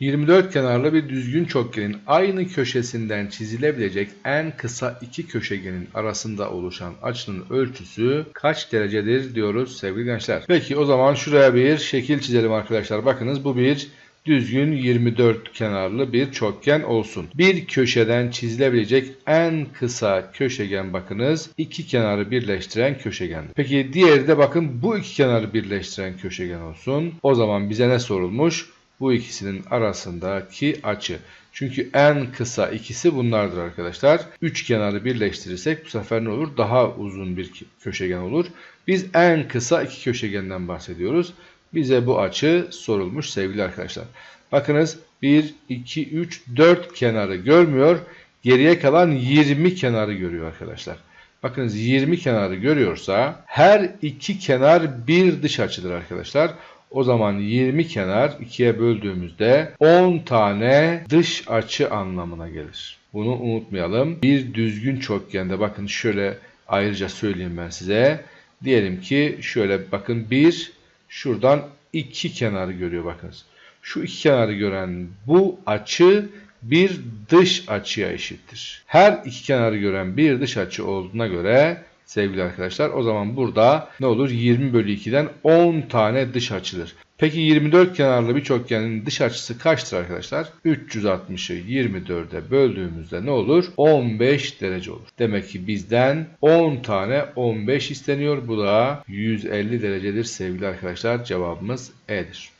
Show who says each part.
Speaker 1: 24 kenarlı bir düzgün çokgenin aynı köşesinden çizilebilecek en kısa iki köşegenin arasında oluşan açının ölçüsü kaç derecedir diyoruz sevgili gençler. Peki o zaman şuraya bir şekil çizelim arkadaşlar. Bakınız bu bir düzgün 24 kenarlı bir çokgen olsun. Bir köşeden çizilebilecek en kısa köşegen bakınız iki kenarı birleştiren köşegen. Peki diğeri de bakın bu iki kenarı birleştiren köşegen olsun. O zaman bize ne sorulmuş? Bu ikisinin arasındaki açı. Çünkü en kısa ikisi bunlardır arkadaşlar. Üç kenarı birleştirirsek bu sefer ne olur? Daha uzun bir köşegen olur. Biz en kısa iki köşegenden bahsediyoruz. Bize bu açı sorulmuş sevgili arkadaşlar. Bakınız 1, 2, 3, 4 kenarı görmüyor. Geriye kalan 20 kenarı görüyor arkadaşlar. Bakınız 20 kenarı görüyorsa her iki kenar bir dış açıdır arkadaşlar. O zaman 20 kenar 2'ye böldüğümüzde 10 tane dış açı anlamına gelir. Bunu unutmayalım. Bir düzgün çokgende bakın şöyle ayrıca söyleyeyim ben size. Diyelim ki şöyle bakın 1 şuradan 2 kenarı görüyor bakınız. Şu iki kenarı gören bu açı bir dış açıya eşittir. Her iki kenarı gören bir dış açı olduğuna göre sevgili arkadaşlar o zaman burada ne olur 20 bölü 2'den 10 tane dış açıdır. Peki 24 kenarlı bir çokgenin dış açısı kaçtır arkadaşlar? 360'ı 24'e böldüğümüzde ne olur? 15 derece olur. Demek ki bizden 10 tane 15 isteniyor. Bu da 150 derecedir sevgili arkadaşlar. Cevabımız E'dir.